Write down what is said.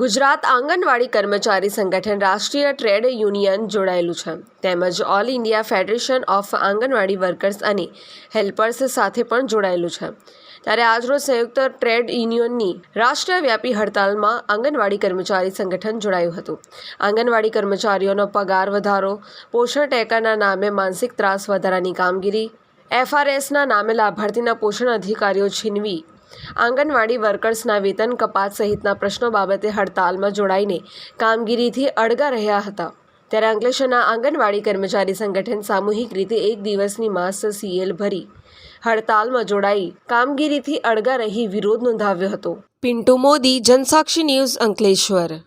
ગુજરાત આંગણવાડી કર્મચારી સંગઠન રાષ્ટ્રીય ટ્રેડ યુનિયન જોડાયેલું છે. તેમજ all India federation of anganwadi workers અને હેલ્પર્સ સાથે પણ જોડાયેલું છે. ત્યારે આજરોજ સંયુક્ત ટ્રેડ યુનિયનની રાષ્ટ્રવ્યાપી હડતાલમાં આંગણવાડી કર્મચારી સંગઠન જોડાયું હતું. આંગણવાડી કર્મચારીઓનો પગાર વધારો, પોષણ ટેકાના નામે માનસિક ત્રાસ વધારાની કામગીરી એફઆરએસના નામે લાભાર્થીના પોષણ અધિકારીઓ છીનવી આંગણવાડી વર્કર્સના વેતન કપાત સહિતના પ્રશ્નો બાબતે હડતાલમાં જોડાઈને કામગીરીથી અડગા રહ્યા હતા. ત્યારે અંકલેશ્વરના આંગણવાડી કર્મચારી સંગઠન સામૂહિક રીતે એક દિવસની માસ સીએલ ભરી હડતાલમાં જોડાઈ કામગીરીથી અડગા રહી વિરોધ નોંધાવ્યો હતો. પિન્ટુ મોદી, જનસાક્ષી ન્યૂઝ અંકલેશ્વર.